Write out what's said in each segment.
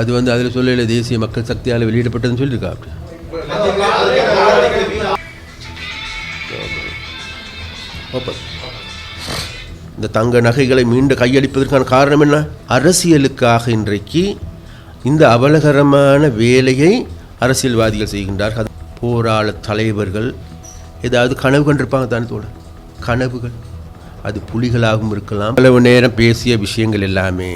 அது வந்து அதில் சொல்லல தேசிய மக்கள் சக்தியால் வெளியிடப்பட்டதுன்னு சொல்லியிருக்கா அப்படி. இந்த தங்க நகைகளை மீண்டும் கையளிப்பதற்கான காரணம் என்ன? அரசியலுக்காக இன்றைக்கு இந்த அவலகரமான வேலையை அரசியல்வாதிகள் செய்கின்றார்கள். போராள தலைவர்கள் ஏதாவது கனவு கண்டிருப்பாங்க தானே தோழர்? கனவுகள். அது புலிகளாகவும் இருக்கலாம். அளவு நேரம் பேசிய விஷயங்கள் எல்லாமே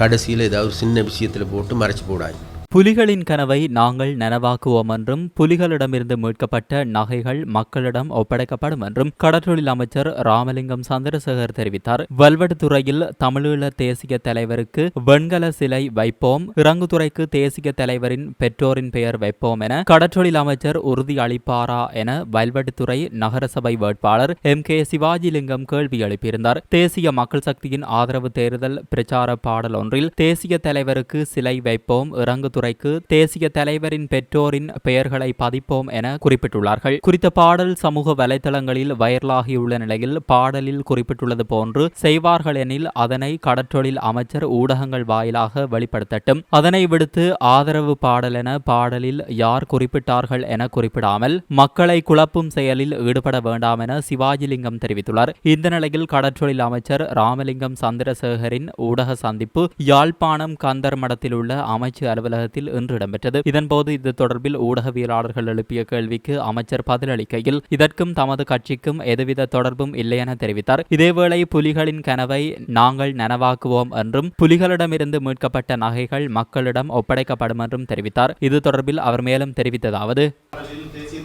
கடைசியில் ஏதாவது சின்ன விஷயத்தில் போட்டு மறைச்சு போடாது புலிகளின் கனவை நாங்கள் நனவாக்குவோம் என்றும் புலிகளிடமிருந்து மீட்கப்பட்ட நகைகள் மக்களிடம் ஒப்படைக்கப்படும் என்றும் கடற்றொழில் அமைச்சர் ராமலிங்கம் சந்திரசேகர் தெரிவித்தார். வல்வெடுத்துறையில் தமிழீழ தேசிய தலைவருக்கு வெண்கல சிலை வைப்போம் இறங்குதுறைக்கு தேசிய தலைவரின் பெற்றோரின் பெயர் வைப்போம் என கடற்றொழில் அமைச்சர் உறுதி அளிப்பாரா என வல்வெடுத்துறை நகரசபை வேட்பாளர் எம். கே. சிவாஜிலிங்கம் கேள்வி எழுப்பியிருந்தார். தேசிய மக்கள் சக்தியின் ஆதரவு தேர்தல் பிரச்சார பாடல் ஒன்றில் தேசிய தலைவருக்கு சிலை வைப்போம் துறைக்கு தேசிய தலைவரின் பெற்றோரின் பெயர்களை பதிப்போம் என குறிப்பிட்டுள்ளார்கள். குறித்த பாடல் சமூக வலைதளங்களில் வைரலாகியுள்ள நிலையில் பாடலில் குறிப்பிட்டுள்ளது போன்று செய்வார்கள் எனில் அதனை கடற்றொழில் அமைச்சர் ஊடகங்கள் வாயிலாக வெளிப்படுத்தட்டும். அதனை விடுத்து ஆதரவு பாடல் என பாடலில் யார் குறிப்பிட்டார்கள் என குறிப்பிடாமல் மக்களை குழப்பும் செயலில் ஈடுபட வேண்டாம் என சிவாஜிலிங்கம் தெரிவித்துள்ளார். இந்த நிலையில் கடற்றொழில் அமைச்சர் ராமலிங்கம் சந்திரசேகரின் ஊடக சந்திப்பு யாழ்ப்பாணம் கந்தர் மடத்தில் உள்ள அமைச்சு அலுவலகத்தில் இன்று இடம்பெற்றது. இதன்போது இது தொடர்பில் ஊடகவியலாளர்கள் எழுப்பிய கேள்விக்கு அமைச்சர் பதிலளிக்கையில் இதற்கும் தமது கட்சிக்கும் எதுவித தொடர்பும் இல்லை என தெரிவித்தார். இதேவேளை புலிகளின் கனவை நாங்கள் நனவாக்குவோம் என்றும் புலிகளிடமிருந்து மீட்கப்பட்ட நகைகள் மக்களிடம் ஒப்படைக்கப்படும் என்றும் தெரிவித்தார். இது தொடர்பில் அவர் மேலும் தெரிவித்ததாவது நீங்க தேசிய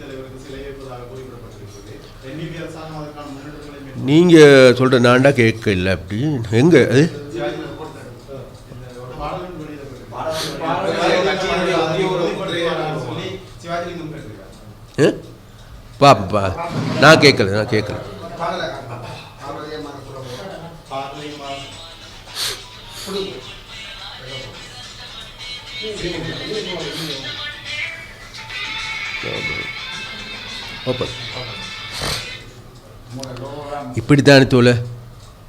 நீங்கள் சொல்கிற நான்டா கேட்க இல்லை அப்படி எங்கே? அது பாடலும் வெளியிடப்பட்டிருக்கிறது. சொல்லி சிவாஜிலிங்கம் கேட்டிருக்கார். ஆ? பாப்பா நான் கேட்கல நான் கேட்கல பாடலையும் வா- ஓப்பன் தோல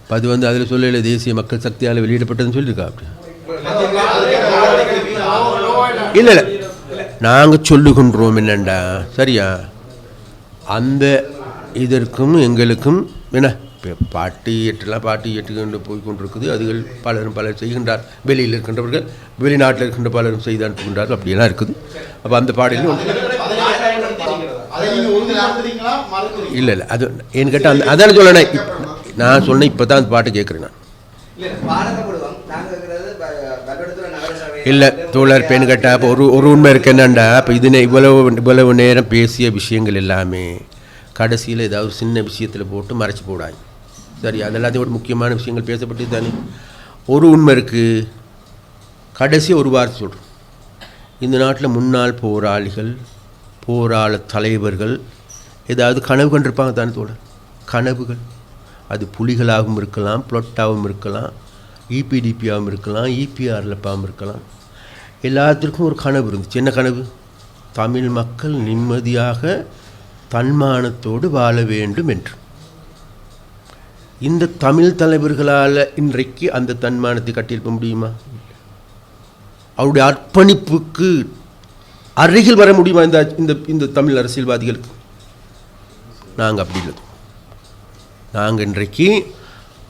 அது வந்து அதில் சொல்லல தேசிய மக்கள் சக்தியால் வெளியிடப்பட்டதுன்னு சொல்லியிருக்கா அப்படி? இல்லை இல்லை. நாங்கள் சொல்லுகின்றோம் என்னண்டா? சரியா? அந்த இதற்கும் எங்களுக்கும் என்ன? இப்போ பாட்டு பாட்டி பாட்டு எட்டுக்கொண்டு போய் கொண்டிருக்குது. அதுகள் பலரும் பலர் செய்கின்றார். வெளியில் இருக்கின்றவர்கள் வெளிநாட்டில் இருக்கின்ற பலரும் செய்து அனுப்புகின்றார்கள் அப்படியெல்லாம் இருக்குது. அப்போ அந்த பாடலும் இல்லை இல்லை அது என்கிட்ட கேட்டால் அந்த அதான சொல்லணே நான் சொன்னேன் இப்போ தான் அந்த பாட்டு கேட்குறேன் நான் இல்ல பாடகப்படுவோம் நாங்க இருக்கிறது ப- பல்லடத்துல நகரசபை இல்லை தோழர் பெண் கேட்டால் இப்போ ஒரு ஒரு உண்மை இருக்கு என்னண்டா? இப்போ இதுனே இவ்வளவு இவ்வளவு நேரம் பேசிய விஷயங்கள் எல்லாமே கடைசியில் ஏதாவது சின்ன விஷயத்தில் போட்டு மறைச்சு போடாங்க சரி அதெல்லாத்தையும் ஒரு முக்கியமான விஷயங்கள் பேசப்பட்டு தானே? ஒரு உண்மை இருக்குது கடைசி ஒரு வார்த்தை சொல்கிறோம் இந்த நாட்டில் முன்னாள் போராளிகள் போராள தலைவர்கள் ஏதாவது கனவு கண்டிருப்பாங்க தானே தோழர்? கனவுகள். அது புலிகளாகவும் இருக்கலாம் புளொட்டாகவும் இருக்கலாம். இபிடிபியாகவும் இருக்கலாம் E இபிஆர்லப்பாகவும் இருக்கலாம் எல்லாத்திற்கும் ஒரு கனவு இருந்துச்சு. என்ன கனவு? தமிழ் மக்கள் நிம்மதியாக தன்மானத்தோடு வாழ வேண்டும் என்று. இந்த தமிழ் தலைவர்களால் இன்றைக்கு அந்த தன்மானத்தை கட்டியிருக்க முடியுமா? அவருடைய அர்ப்பணிப்புக்கு அருகில் வர முடியுமா இந்த இந்த இந்த தமிழ் அரசியல்வாதிகளுக்கு? நாங்கள் அப்படி இல்லை. நாங்கள் இன்றைக்கு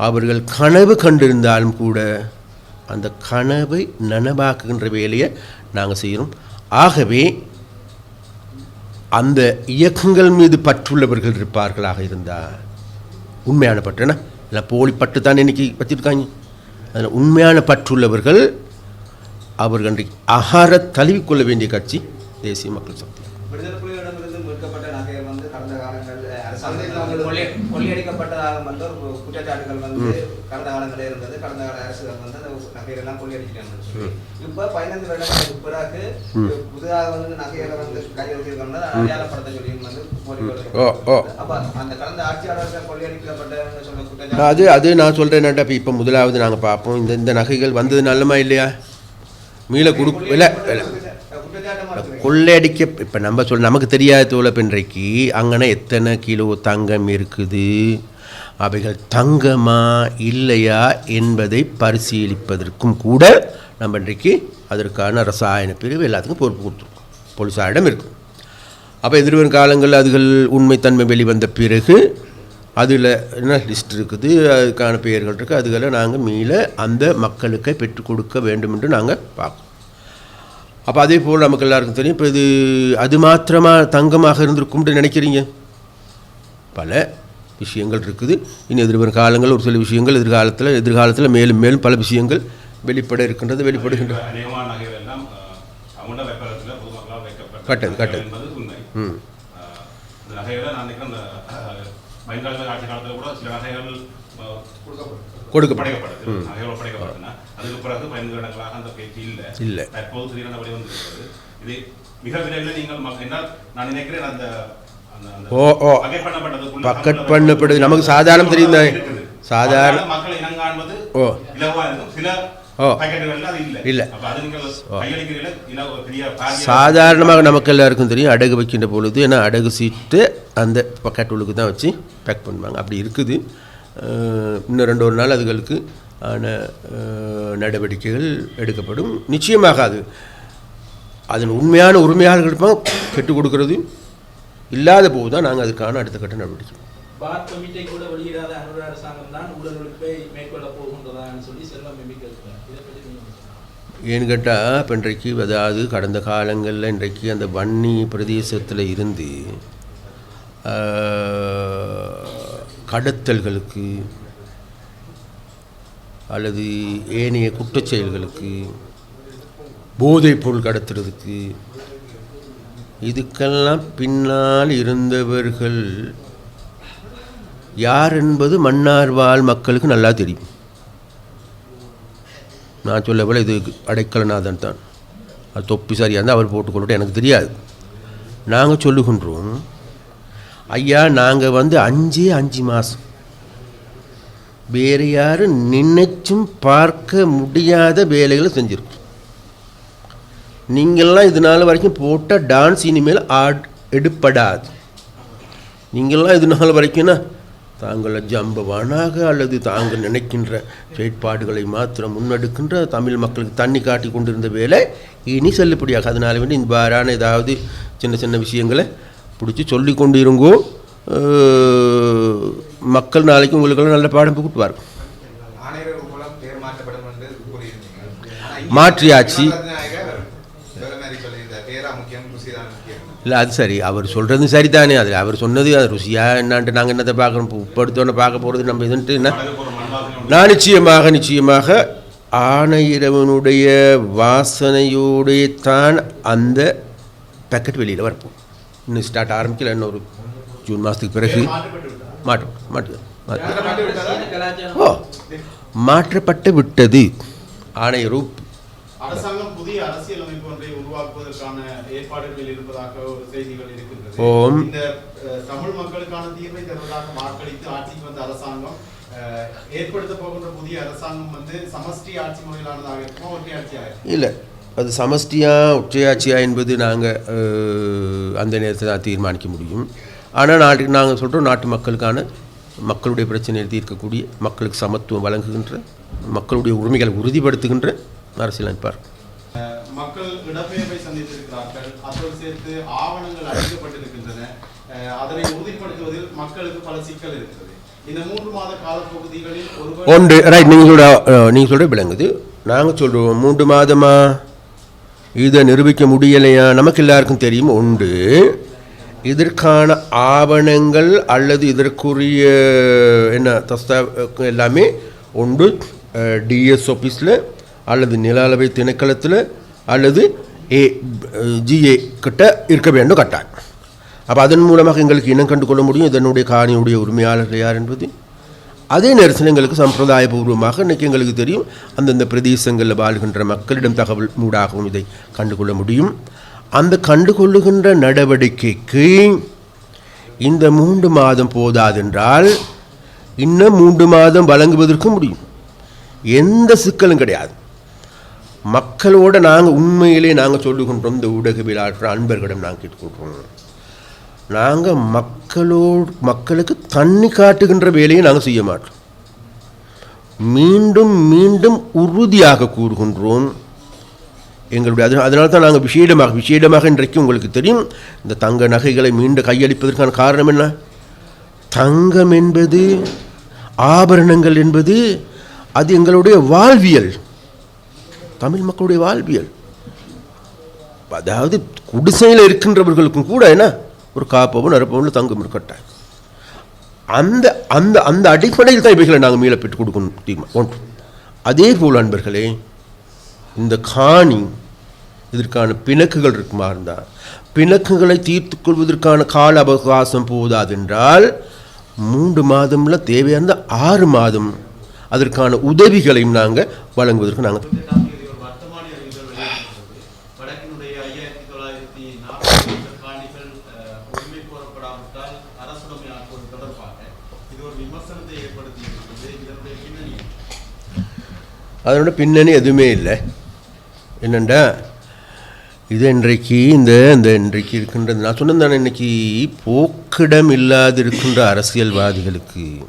அவர்கள் கனவு கண்டிருந்தாலும் கூட அந்த கனவை நனவாக்குகின்ற வேலையை நாங்கள் செய்கிறோம். ஆகவே அந்த இயக்கங்கள் மீது பற்றுள்ளவர்கள் இருப்பார்களாக இருந்தால் உண்மையான பற்றுனா இல்லை போலி பட்டு தான் இன்றைக்கி வச்சிருக்காங்க. அதில் உண்மையான பற்றுள்ளவர்கள் அவர்கள் அன்றைக்கு அகார தழுவிக்கொள்ள வேண்டிய கட்சி தேசிய மக்கள் சக்தி. கடந்த காலங்கள் அரசாங்கத்தில் வந்து கொள்ளை கொள்ளையடிக்கப்பட்டதாக வந்து ஒரு குற்றச்சாட்டுகள் வந்து கடந்த காலங்களில் இருந்தது. கடந்த கால அரசுகள் வந்து அந்த நகைகள் எல்லாம் கொள்ளையடிச்சிட்டாங்க இப்ப பதினைந்து வருடங்களுக்கு பிறகு புதிதாக வந்து நகைகளை வந்து கையெழுத்திருக்கோம்னா அடையாளப்படுத்த சொல்லியும் வந்து கோரிக்கை ஓ, ஓ. அப்ப அந்த கடந்த ஆட்சியாளர்கள் கொள்ளையடிக்கப்பட்ட சொல்ல குற்றச்சாட்டு அது அது நான் சொல்கிறேன் இப்போ இப்போ முதலாவது நாங்கள் பார்ப்போம். இந்த இந்த நகைகள் வந்தது நல்லமா இல்லையா? மீள கொடு இல்லை. கொள்ளையடிக்க இப்போ நம்ம சொல் நமக்கு தெரியாத தோழப் இன்றைக்கு. அங்கன எத்தனை கிலோ தங்கம் இருக்குது? அவைகள் தங்கமா இல்லையா என்பதை பரிசீலிப்பதற்கும் கூட நம்ம இன்றைக்கு அதற்கான ரசாயன பிரிவு எல்லாத்துக்கும் பொறுப்பு கொடுத்துருக்கோம். போலீஸாரிடம் இருக்கும். அப்போ எதிர்வரும் காலங்களில் அதுகள் உண்மைத்தன்மை வெளிவந்த பிறகு அதில் என்ன லிஸ்ட் இருக்குது? அதுக்கான பெயர்கள் இருக்குது அதுகளை நாங்கள் மீள அந்த மக்களுக்கு பெற்றுக் கொடுக்க வேண்டும் என்று நாங்கள் பார்க்கோம் அப்போ அதே போல் நமக்கு எல்லாருக்கும் தெரியும். இப்போ இது அது மாத்திரமாக தங்கமாக இருந்திருக்கும்னு நினைக்கிறீங்க? பல விஷயங்கள் இருக்குது. இனி எதிர்வரும் காலங்கள் ஒரு சில விஷயங்கள் எதிர்காலத்தில் எதிர்காலத்தில் மேலும் மேலும் பல விஷயங்கள் வெளிப்பட இருக்கின்றது வெளிப்படுகின்றது கட்டது, கட்டது. ம். கொடுக்கப்படும் அதுக்கு பிறகு பயன்கிடங்களாக அந்த பேச்சு இல்லை இல்லை. தற்போது திடீரென வெளிவந்திருக்கிறது இது மிக விரைவில் நீங்கள் நான் நினைக்கிறேன் அந்த ஓ, ஓ. பக்கெட் பண்ணப்படுது. நமக்கு சாதாரணம். இருக்குது. சாதாரண- ஓ. இருக்கும் சில ஓ. பாரிய- சாதாரணமாக நமக்கு எல்லாருக்கும் தெரியும் அடகு வைக்கின்ற பொழுது ஏன்னா அடகு சீட்டு அந்த பக்கெட் உள்ளுக்கு தான் வச்சு பேக் பண்ணுவாங்க அப்படி இருக்குது இன்னும் ரெண்டு ஒரு நாள் அதுகளுக்கு ஆன நடவடிக்கைகள் எடுக்கப்படும். நிச்சயமாக அது அதன் உண்மையான உரிமையாளர்கள் இருப்பாங்க பெற்றுக் கொடுக்கறது. இல்லாத போது தான் நாங்கள் அதுக்கான அடுத்த கட்ட நடவடிக்கை பார் கமிட்டி கூட வெளியிடாத அனுர அரசாங்கம் தான் உடல் உழைப்பை மேற்கொள்ள போகின்றதான்னு சொல்லி செல்வம் எம்பி கேட்கிறார் இதை பற்றி நீங்க என்ன சொல்றீங்க? ஏன்னு கேட்டால் இப்போ இன்றைக்கு அதாவது கடந்த காலங்களில் இன்றைக்கு அந்த வன்னி பிரதேசத்தில் இருந்து கடத்தல்களுக்கு அல்லது ஏனைய குற்றச்செயல்களுக்கு போதைப் பொருள் கடத்துறதுக்கு இதுக்கெல்லாம் பின்னால் இருந்தவர்கள் யார் என்பது மன்னார் வாழ் மக்களுக்கு நல்லா தெரியும். நான் சொல்ல போல இது அடைக்கலநாதன் தான். அது தொப்பி சரியாக இருந்தால் அவர் போட்டுக்கொள்ளட்டும் எனக்கு தெரியாது. நாங்கள் சொல்லுகின்றோம் ஐயா நாங்கள் வந்து அஞ்சே அஞ்சு மாதம் வேறு யாரும் நினைச்சும் பார்க்க முடியாத வேலைகளை செஞ்சுருக்கோம் நீங்கள்லாம் இது நாள் வரைக்கும் போட்டால் டான்ஸ் இனிமேல் ஆட் எடுப்படாது. நீங்கள்லாம் இது நாள் வரைக்கும்னா தாங்கள் ஜம்பவானாக அல்லது தாங்கள் நினைக்கின்ற செயற்பாடுகளை மாத்திரம் முன்னெடுக்கின்ற தமிழ் மக்களுக்கு தண்ணி காட்டி கொண்டிருந்த வேலை இனி செல்லுபடியாக. அதனால வேண்டி இந்த வாரான ஏதாவது சின்ன சின்ன விஷயங்களை பிடிச்சி சொல்லி கொண்டு இருங்கோ மக்கள் நாளைக்கு உங்களுக்கெல்லாம் நல்ல பாடம் புகுட்டுவார்கள் மாற்றியாச்சு. இல்லை அது சரி. அவர் சொல்கிறது சரிதானே. அது அவர் சொன்னது அது ருசியாக என்னான்ட்டு நாங்கள் என்னத்தை பார்க்கணும்? இப்போ பார்க்க போகிறது நம்ம இதுன்ட்டு என்ன? நான் நிச்சயமாக நிச்சயமாக ஆணையிறவனுடைய வாசனையோடைய தான் அந்த பேக்கெட் வெளியில் வரப்போம். இன்னும் ஸ்டார்ட் ஆரம்பிக்கல. இன்னொரு ஜூன் மாதத்துக்கு பிறகு. மாற்றப்பட்டு ஓ விட்டது. ஆணையர் அரசாங்கம் புதிய ஓம். தமிழ் மக்களுக்கான தீர்வை தருவதாக வாக்களித்து ஆட்சிக்கு வந்த அரசாங்கம் அஹ், ஏற்படுத்த போகின்ற புதிய அரசாங்கம் வந்து சமஷ்டி ஆட்சி முறையிலானதாக இருக்குமா ஒற்றை ஆட்சியாக இருக்குமா? இல்லை. அது சமஷ்டியா ஒற்றையாட்சியா என்பது நாங்கள் அந்த நேரத்தில் தான் தீர்மானிக்க முடியும். ஆனால் நாட்டுக்கு நாங்கள் சொல்கிறோம் நாட்டு மக்களுக்கான மக்களுடைய பிரச்சனையை தீர்க்கக்கூடிய மக்களுக்கு சமத்துவம் வழங்குகின்ற மக்களுடைய உரிமைகளை உறுதிப்படுத்துகின்ற அரசியலமைப்பார். மக்கள் இடப்பெயர்வை சந்தித்திருக்கிறார்கள். அதோடு சேர்த்து ஆவணங்கள் அளிக்கப்பட்டிருக்கின்றன. அதனை உறுதிப்படுத்துவதில் மக்களுக்கு பல சிக்கல் இருக்கிறது. இந்த மூன்று மாத காலப்பகுதிகளில் ஒன்று ரைட் நீங்கள் சொல்ற நீங்கள் சொல்கிற விளங்குது. நாங்கள் சொல்கிறோம் மூன்று மாதமா? இதை நிரூபிக்க முடியலையா? நமக்கு எல்லாருக்கும் தெரியும். உண்டு இதற்கான ஆவணங்கள் அல்லது இதற்குரிய என்ன தஸ்தா எல்லாமே உண்டு. டிஎஸ் ஆஃபீஸில் அல்லது நில அளவை திணைக்களத்தில் அல்லது ஏ ஜிஏ கிட்ட இருக்க வேண்டும் கட்டாயம். அப்போ அதன் மூலமாக எங்களுக்கு இனம் கண்டு கொள்ள முடியும். இதனுடைய காணியுடைய உரிமையாளர்கள் யார் என்பது. அதே நேரத்தில் எங்களுக்கு சம்பிரதாயபூர்வமாக இன்றைக்கி எங்களுக்கு தெரியும். அந்தந்த பிரதேசங்களில் வாழ்கின்ற மக்களிடம் தகவல் மூடாகவும் இதை கண்டுகொள்ள முடியும். அந்த கண்டுகொள்ளுகின்ற நடவடிக்கைக்கு இந்த மூன்று மாதம் போதாதென்றால் இன்னும் மூன்று மாதம் வழங்குவதற்கு முடியும். எந்த சிக்கலும் கிடையாது. மக்களோட நாங்கள் உண்மையிலே நாங்கள் சொல்லுகின்றோம் இந்த ஊடகவியலாளர் அன்பர்களிடம் நாங்கள் கேட்டுக்கொள்கிறோம். நாங்கள் மக்களோடு மக்களுக்கு தண்ணி காட்டுகின்ற வேலையை நாங்கள் செய்ய மாட்டோம். மீண்டும் மீண்டும் உறுதியாக கூறுகின்றோம். எங்களுடைய அது அதனால தான் நாங்கள் விசேடமாக விசேடமாக இன்றைக்கு உங்களுக்கு தெரியும். இந்த தங்க நகைகளை மீண்டும் கையளிப்பதற்கான காரணம் என்ன? தங்கம் என்பது ஆபரணங்கள் என்பது அது எங்களுடைய வாழ்வியல். தமிழ் மக்களுடைய வாழ்வியல். அதாவது குடிசையில் இருக்கின்றவர்களுக்கும் கூட என்ன? ஒரு காப்பவும் நரப்பவும் தங்கம் இருக்கட்டாய் அந்த அந்த அந்த அடிப்படையில் தான் இவைகளை நாங்கள் மீள பெற்றுக் கொடுக்கணும் தீர்மா ஒன்று அதே போல் அன்பர்களே இந்த காணி இதற்கான பிணக்குகள் இருக்குமாருந்தான் பிணக்குகளை தீர்த்து கொள்வதற்கான கால அவகாசம் போதாதென்றால் மூன்று மாதமில் தேவையான ஆறு மாதம் அதற்கான உதவிகளையும் நாங்கள் வழங்குவதற்கு நாங்கள் அதனோட பின்னணி எதுவுமே இல்லை. என்னண்டா? இது இன்றைக்கு இந்த இந்த இன்றைக்கு இருக்கின்றது. நான் சொன்னது தானே இன்றைக்கி போக்கிடம் இல்லாது இருக்கின்ற அரசியல்வாதிகளுக்கு.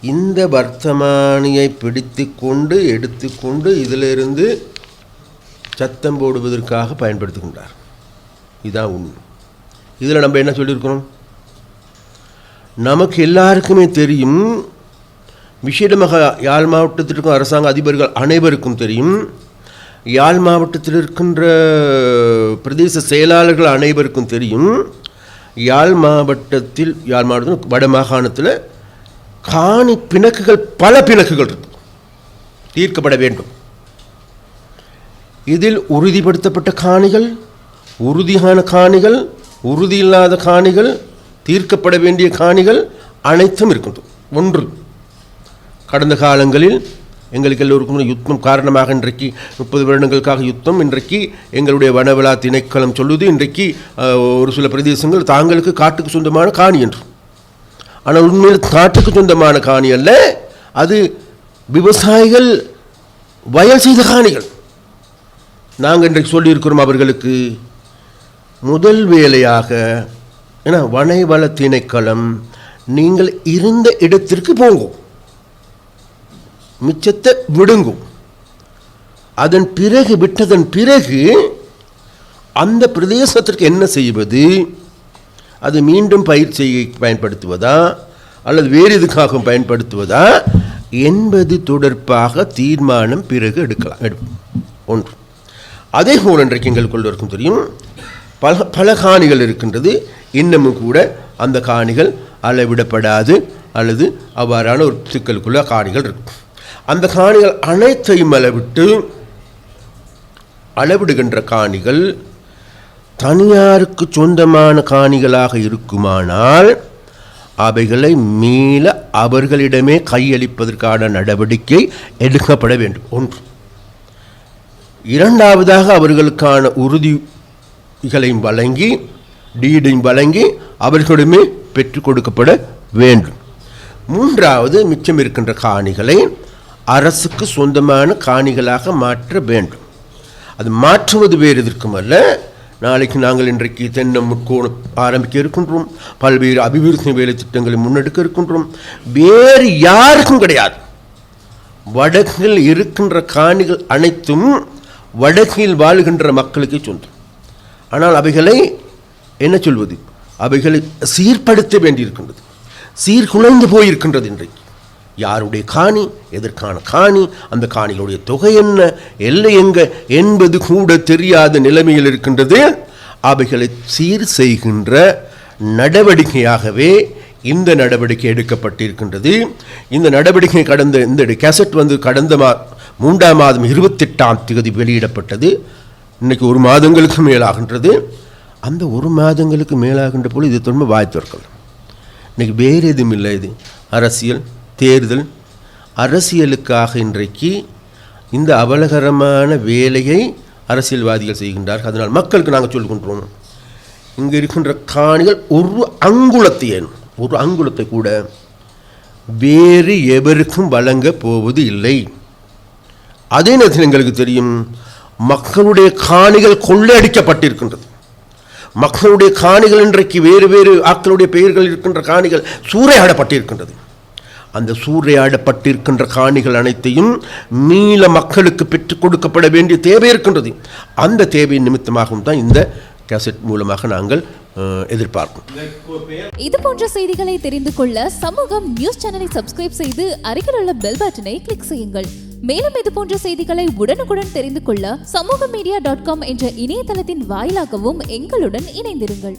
இந்த வர்த்தமானியை பிடித்து கொண்டு எடுத்துக்கொண்டு இதிலிருந்து சத்தம் போடுவதற்காக பயன்படுத்துகின்றார். இதான் உண்மை. இதில் நம்ம என்ன சொல்லியிருக்கிறோம்? நமக்கு எல்லாருக்குமே தெரியும் விசேடமாக யாழ் மாவட்டத்திற்கும் அரசாங்க அதிபர்கள் அனைவருக்கும் தெரியும் யாழ் மாவட்டத்தில் இருக்கின்ற பிரதேச செயலாளர்கள் அனைவருக்கும் தெரியும் யாழ் மாவட்டத்தில் யாழ் மாவட்டத்தில் வட மாகாணத்தில் காணி பிணக்குகள் பல பிணக்குகள் இருக்கு. தீர்க்கப்பட வேண்டும். இதில் உறுதிப்படுத்தப்பட்ட காணிகள் உறுதியான காணிகள் உறுதியில்லாத காணிகள் தீர்க்கப்பட வேண்டிய காணிகள் அனைத்தும் இருக்கின்றது ஒன்று கடந்த காலங்களில் எங்களுக்கு எல்லோருக்கும் யுத்தம் காரணமாக இன்றைக்கு முப்பது வருடங்களுக்காக யுத்தம். இன்றைக்கு எங்களுடைய வனவிழா திணைக்களம் சொல்லுது. இன்றைக்கு ஒரு சில பிரதேசங்கள் தாங்களுக்கு காட்டுக்கு சொந்தமான காணி என்று. ஆனால் உண்மையில் காட்டுக்கு சொந்தமான காணி அல்ல. அது விவசாயிகள் வயல் செய்த காணிகள். நாங்கள் இன்றைக்கு சொல்லியிருக்கிறோம் அவர்களுக்கு முதல் வேலையாக ஏன்னா வனைவள திணைக்களம் நீங்கள் இருந்த இடத்திற்கு போங்கும் மிச்சத்தை விடுங்கும். அதன் பிறகு விட்டதன் பிறகு அந்த பிரதேசத்திற்கு என்ன செய்வது? அது மீண்டும் பயிர் செய்ய பயன்படுத்துவதா? அல்லது வேறு எதுக்காகவும் பயன்படுத்துவதா? என்பது தொடர்பாக தீர்மானம் பிறகு எடுக்கலாம். எடுப்போம் ஒன்று. அதே போல் இன்றைக்கு எங்களுக்குள்ள இருக்கும் தெரியும் பல பல காணிகள் இருக்கின்றது. இன்னமும் கூட அந்த காணிகள் அளவிடப்படாது. அல்லது அவ்வாறான ஒரு சிக்கலுக்குள்ள காணிகள் இருக்கும். அந்த காணிகள் அனைத்தையும் அளவிட்டு அளவிடுகின்ற காணிகள் தனியாருக்கு சொந்தமான காணிகளாக இருக்குமானால் அவைகளை மீள அவர்களிடமே கையளிப்பதற்கான நடவடிக்கை எடுக்கப்பட வேண்டும். ஒன்று. இரண்டாவதாக அவர்களுக்கான உறுதிகளையும் வழங்கி டீடையும் வழங்கி அவர்களிடமே பெற்றுக் கொடுக்கப்பட வேண்டும். மூன்றாவது மிச்சம் இருக்கின்ற காணிகளை அரசுக்கு சொந்தமான காணிகளாக மாற்ற வேண்டும். அது மாற்றுவது வேறு எதற்கும் அல்ல. நாளைக்கு நாங்கள் இன்றைக்கு தென்னம் முக்கோணம் ஆரம்பிக்க இருக்கின்றோம். பல்வேறு அபிவிருத்தி வேலை திட்டங்களை முன்னெடுக்க இருக்கின்றோம். வேறு யாருக்கும் கிடையாது. வடக்கில் இருக்கின்ற காணிகள் அனைத்தும் வடக்கில் வாழுகின்ற மக்களுக்கு சொந்தம். ஆனால் அவைகளை என்ன சொல்வது? அவைகளை சீர்படுத்த வேண்டியிருக்கின்றது. சீர்குலைந்து போயிருக்கின்றது இன்றைக்கு. யாருடைய காணி? எதற்கான காணி? அந்த காணிகளுடைய தொகை என்ன? எல்லை எங்க? என்பது கூட தெரியாத நிலைமையில் இருக்கின்றது. அவைகளை சீர் செய்கின்ற நடவடிக்கையாகவே இந்த நடவடிக்கை எடுக்கப்பட்டிருக்கின்றது. இந்த நடவடிக்கை கடந்த இந்த கேசட் வந்து கடந்த மா மூன்றாம் மாதம் இருபத்தெட்டாம் தேதி வெளியிடப்பட்டது. இன்றைக்கி ஒரு மாதங்களுக்கு மேலாகின்றது. அந்த ஒரு மாதங்களுக்கு மேலாகின்ற போல் இது திரும்ப வாய் திறக்கலாம் இன்றைக்கி வேறு எதுவும் இல்லை இது. அரசியல் தேர்தல் அரசியலுக்காக இன்றைக்கு இந்த அபலகரமான வேலையை அரசியல்வாதிகள் செய்கின்றார்கள். அதனால் மக்களுக்கு நாங்கள் சொல்கின்றோம். இங்கே இருக்கின்ற காணிகள் ஒரு அங்குலத்தை ஒரு அங்குலத்தை கூட வேறு எவருக்கும் வழங்க போவது இல்லை. அதே நேரத்தில் எங்களுக்கு தெரியும் மக்களுடைய காணிகள் கொள்ளையடிக்கப்பட்டிருக்கின்றது. மக்களுடைய காணிகள் இன்றைக்கு வேறு வேறு ஆக்களுடைய பெயர்கள் இருக்கின்ற காணிகள் சூறையாடப்பட்டிருக்கின்றது. அந்த சூறையாடப்பட்டிருக்கின்ற காணிகள் அனைத்தையும் மீள மக்களுக்கு பெற்றுக் கொடுக்கப்பட வேண்டிய தேவை இருக்கின்றது. அந்த தேவையின் நிமித்தமாகவும் தான் இந்த கேசட் மூலமாக நாங்கள் எதிர்பார்க்கும் இது போன்ற செய்திகளை தெரிந்து கொள்ள சமூகம் நியூஸ் சேனலை சப்ஸ்கிரைப் செய்து அருகில் உள்ள பெல் பட்டனை கிளிக் செய்யுங்கள். மேலும் இது போன்ற செய்திகளை உடனுக்குடன் தெரிந்து கொள்ள சமூக மீடியா டாட் காம் என்ற இணையதளத்தின் வாயிலாகவும் எங்களுடன் இணைந்திருங்கள்.